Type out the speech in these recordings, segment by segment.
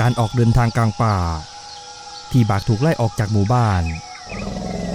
การออกเดินทางกลางป่า ที่บากถูกไล่ออกจากหมู่บ้าน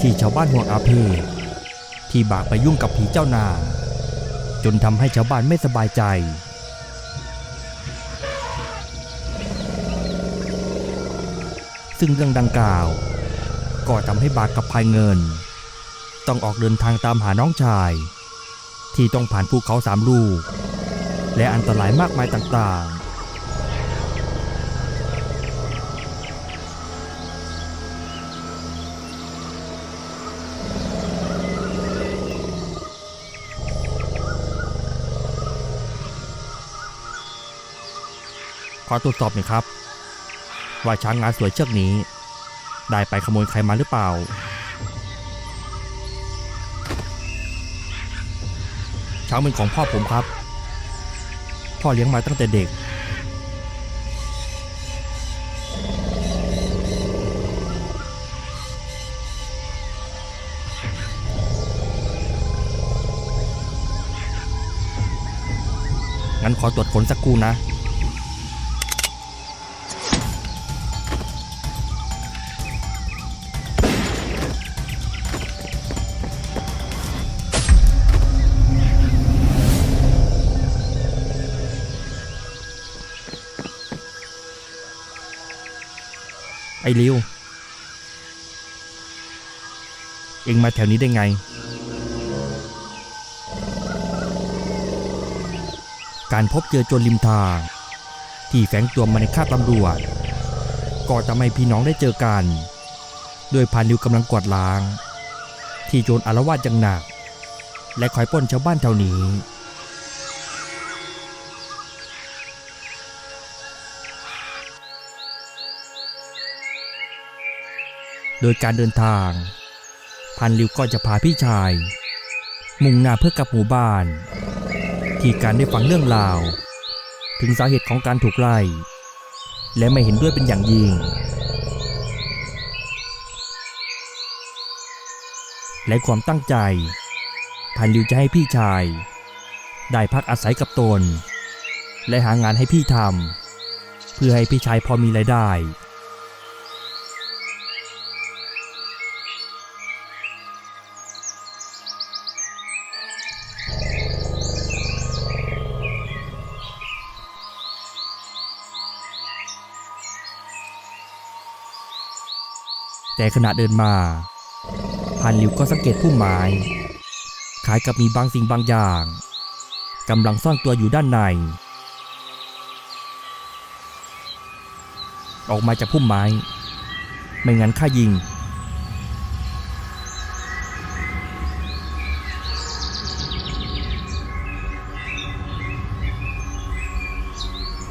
ที่ชาวบ้านห่วงอาเพศที่บากไปยุ่งกับผีเจ้านางจนทำให้ชาวบ้านไม่สบายใจ ซึ่งเรื่องดังกล่าว ก็ทำให้บากกับพายเงิน ต้องออกเดินทางตามหาน้องชาย ที่ต้องผ่านภูเขาสามลูก และอันตรายมากมายต่างๆ อตรวจสอบหน่อยครับ ว่าช้างงานสวยเชือกนี้ ได้ไปขโมยใครมาหรือเปล่า ช้างเป็นของพ่อผมครับ พ่อเลี้ยงมาตั้งแต่เด็ก งั้นขอตรวจขนสักครู่นะ ไอ้ริว เอ็งมาแถวนี้ได้ไง การพบเจอโจรริมทาง ที่แฝงตัวมาในคราตำรวจ ก็ทำให้พี่น้องได้เจอกัน โดยพานิวกำลังกวาดล้าง ที่โจรอารวาสอย่างหนัก และคอยป้นชาวบ้านแถวนี้ โดยการเดินทาง พันริวก็จะพาพี่ชาย มุ่งหน้าเพื่อกลับหมู่บ้าน ที่การได้ฟังเรื่องราว ถึงสาเหตุของการถูกไล่ และไม่เห็นด้วยเป็นอย่างยิ่ง และความตั้งใจ พันริวจะให้พี่ชาย ได้พักอาศัยกับตน และหางานให้พี่ทำเพื่อให้พี่ชายพอมีรายได้ แต่ขณะเดินมาพันหลิวก็สังเกตพุ่มไม้คล้ายกับมีบางสิ่งบางอย่างกำลังซ่อนตัวอยู่ด้านใน ออกมาจากพุ่มไม้ ไม่งั้นข้ายิง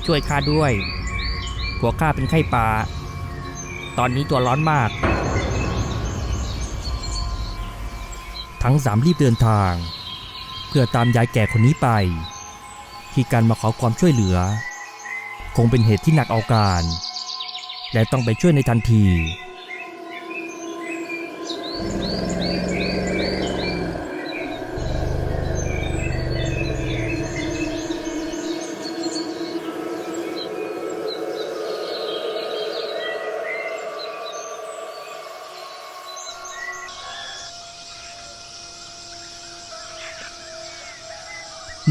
ช่วยข้าด้วย หัวข้าเป็นไข้ป่า ตอนนี้ตัวร้อนมาก ทั้งสามรีบเดินทาง เพื่อตามยายแก่คนนี้ไป ที่การมาขอความช่วยเหลือ คงเป็นเหตุที่หนักเอาการ และต้องไปช่วยในทันที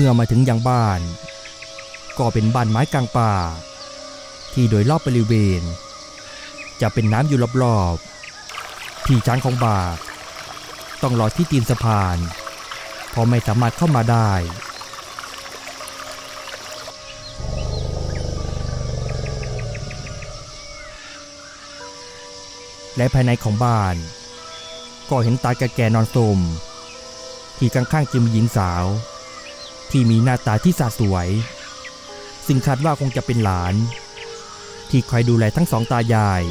มื่อมาถึงยังบ้าน ก็เป็นบ้านไม้กลางป่า ที่โดยรอบบริเวณ จะเป็นน้ำอยู่รอบๆพี่ช้างของบากต้องรอที่ตีนสะพาน เพราะไม่สามารถเข้ามาได้และภายในของบ้าน ก็เห็นตาแก่ๆนอนสมที่ข้างๆจึงมีหญิงสาว ที่มีหน้าตาที่สะสวย ซึ่งคาดว่าคงจะเป็นหลาน ที่คอยดูแลทั้งสองตายาย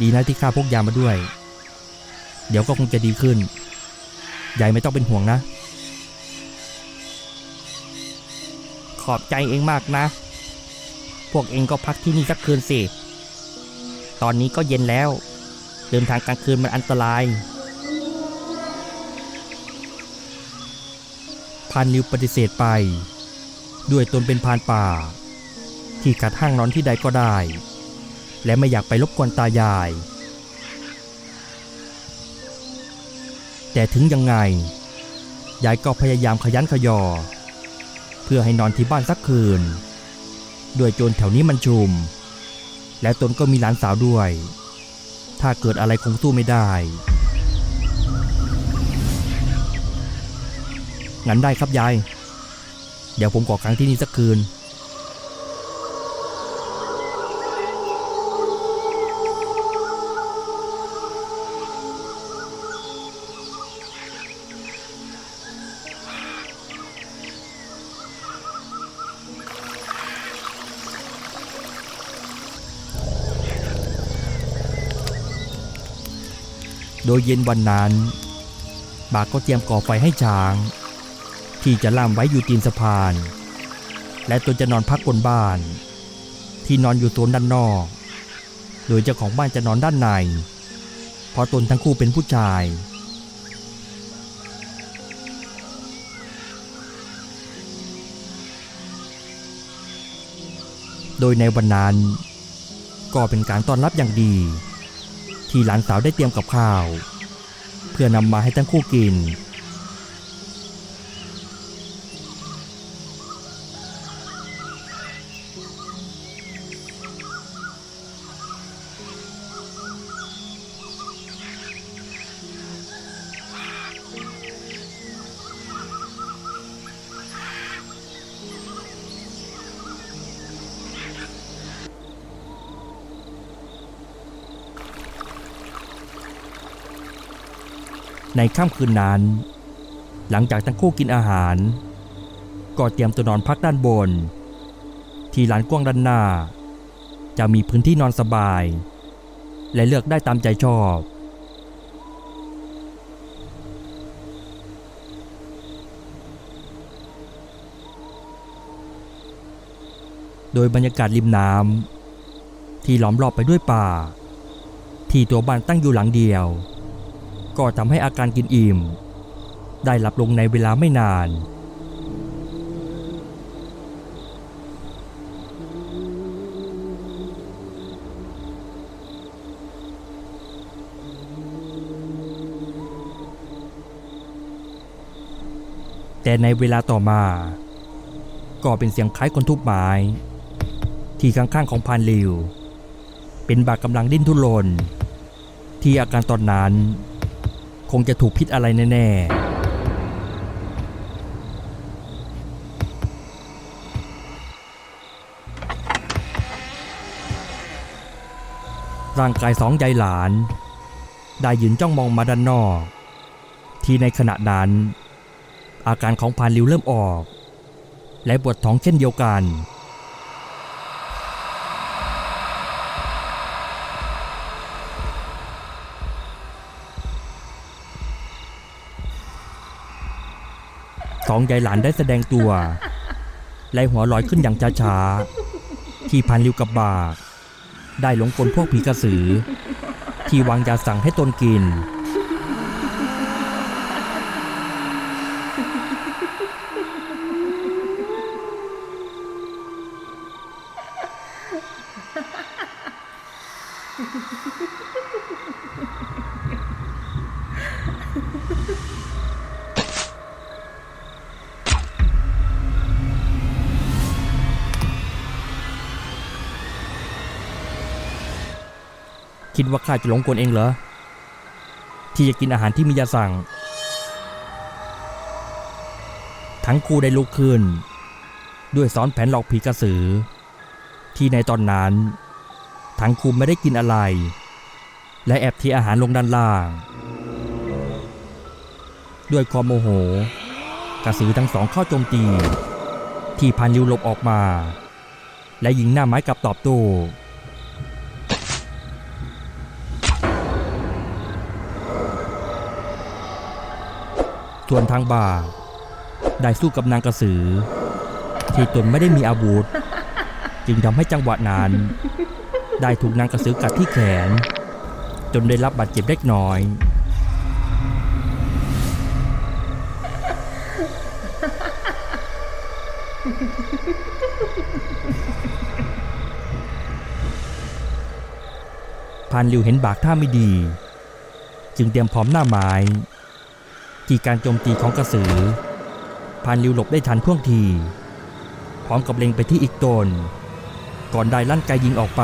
ดีนะที่ข้าพกยามาด้วย เดี๋ยวก็คงจะดีขึ้น ยายไม่ต้องเป็นห่วงนะ ขอบใจเองมากนะ พวกเองก็พักที่นี่สักคืนสิ ตอนนี้ก็เย็นแล้ว เดินทางกลางคืนมันอันตราย พานนิวปฏิเสธไป ด้วยตนเป็นพานป่า ที่ขัดห้างนอนที่ใดก็ได้ และไม่อยากไปรบกวนตายาย แต่ถึงยังไง ยายก็พยายามขยันขยอ เพื่อให้นอนที่บ้านสักคืน ด้วยโจรแถวนี้มันชุม และตนก็มีหลานสาวด้วย ถ้าเกิดอะไรคงสู้ไม่ได้ งั้นได้ครับยาย เดี๋ยวผมขอค้างที่นี่สักคืน โดยเย็นวันนั้น บากก็เตรียมก่อไฟให้ช้าง ที่จะล่ามไว้อยู่ตีนสะพาน และตนจะนอนพักบนบ้าน ที่นอนอยู่โซนด้านนอก โดยเจ้าของบ้านจะนอนด้านใน เพราะตนทั้งคู่เป็นผู้ชายโดยในวันนั้นก็เป็นการต้อนรับอย่างดี ที่หลานสาวได้เตรียมกับข้าว เพื่อนำมาให้ทั้งคู่กิน ในค่ำคืนนั้น หลังจากทั้งคู่กินอาหาร ก็เตรียมตัวนอนพักด้านบน ที่ลานกว้างด้านหน้า จะมีพื้นที่นอนสบาย และเลือกได้ตามใจชอบโดยบรรยากาศริมน้ำที่ล้อมรอบไปด้วยป่า ที่ตัวบ้านตั้งอยู่หลังเดียว ก็ทำให้อาการกินอิ่ม ได้หลับลงในเวลาไม่นาน แต่ในเวลาต่อมา ก็เป็นเสียงคล้ายคนทุบไม้ ที่ข้างๆของพานลิว เป็นบากกำลังดิ้นทุรนที่อาการตอนนั้น คงจะถูกพิษอะไรแน่ๆ ร่างกายสองยายหลาน ได้ยืนจ้องมองมาด้านนอก ที่ในขณะนั้น อาการของพานลิวเริ่มออก และปวดท้องเช่นเดียวกัน สองยายหลานได้แสดงตัวและหัวลอยขึ้นอย่างช้าๆที่พันริวกับบาได้หลงกลพวกผีกระสือ ที่วางยาสั่งให้ตนกิน คิดว่าข้าจะหลงกลเองเหรอ ที่จะกินอาหารที่มียาสั่ง ทั้งคู่ได้ลุกขึ้น ด้วยซ้อนแผนหลอกผีกระสือ ที่ในตอนนั้น ทั้งคู่ไม่ได้กินอะไร และแอบทีอาหารลงด้านล่าง ด้วยความโมโห กระสือทั้งสองเข้าโจมตี ที่พันริวหลบออกมา และยิงหน้าไม้กลับตอบโต้ ส่วนทางบ่า ได้สู้กับนางกระสือ ที่ตนไม่ได้มีอาวุธ จึงทำให้จังหวะนั้น ได้ถูกนางกระสือกัดที่แขน จนได้รับบาดเจ็บเล็กน้อย พานริวเห็นบากท่าไม่ดี จึงเตรียมพร้อมหน้าไม้ ที่การโจมตีของกระสือพานริวหลบได้ทันท่วงที พร้อมกับเล็งไปที่อีกตน ก่อนได้ลั่นไกยิงออกไป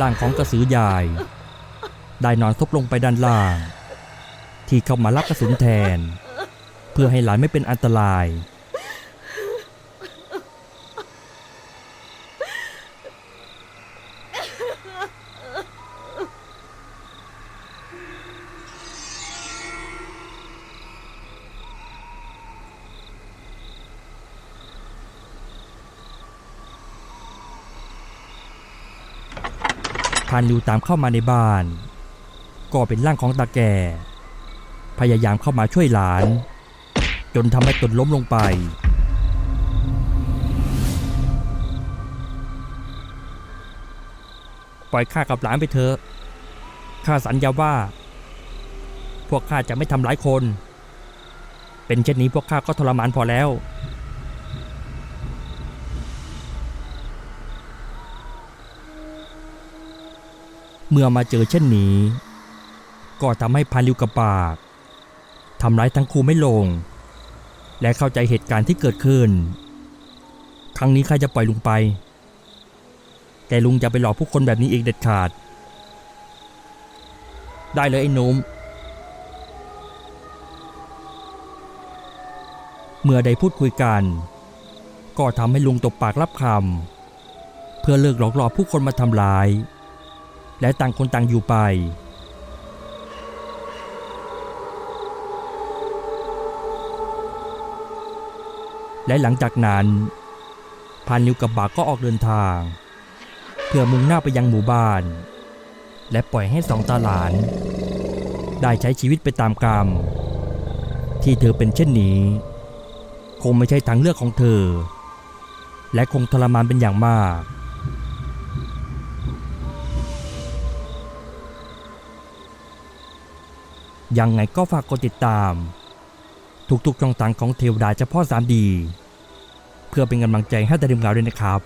ร่างของกระสือใหญ่ได้นอนซบลงไปด้านล่าง ที่เข้ามารับกระสุนแทน เพื่อให้หลานไม่เป็นอันตรายานริวตามเข้ามาในบ้าน ก็เป็นร่างของตาแก่ พยายามเข้ามาช่วยหลาน จนทำให้ตนล้มลงไป ปล่อยข้ากับหลานไปเถอะข้าสัญญาว่า พวกข้าจะไม่ทำร้ายคน เป็นเช่นนี้พวกข้าก็ทรมานพอแล้ว เมื่อมาเจอเช่นนี้ ก็ทำให้พาลิวกับปากทำร้ายทั้งคู่ไม่ลง และเข้าใจเหตุการณ์ที่เกิดขึ้น ครั้งนี้ใครจะปล่อยลุงไป แต่ลุงจะไปหลอกผู้คนแบบนี้อีกเด็ดขาด ได้เลยไอ้นุ่มเมื่อได้พูดคุยกัน ก็ทำให้ลุงตบปากรับคำเพื่อเลิกหลอกหลอกผู้คนมาทำร้าย และต่างคนต่างอยู่ไปและหลังจากนั้นพานนิวกับบากก็ออกเดินทาง เพื่อมุ่งหน้าไปยังหมู่บ้าน และปล่อยให้สองตาหลาน ได้ใช้ชีวิตไปตามกรรม ที่เธอเป็นเช่นนี้ คงไม่ใช่ทางเลือกของเธอ และคงทรมานเป็นอย่างมาก ยังไงก็ฝากกดติดตาม ทุกๆช่องทางของเทวดาเฉพาะ 3D เพื่อเป็นกำลังใจให้แต่ริมงานด้วยนะครับ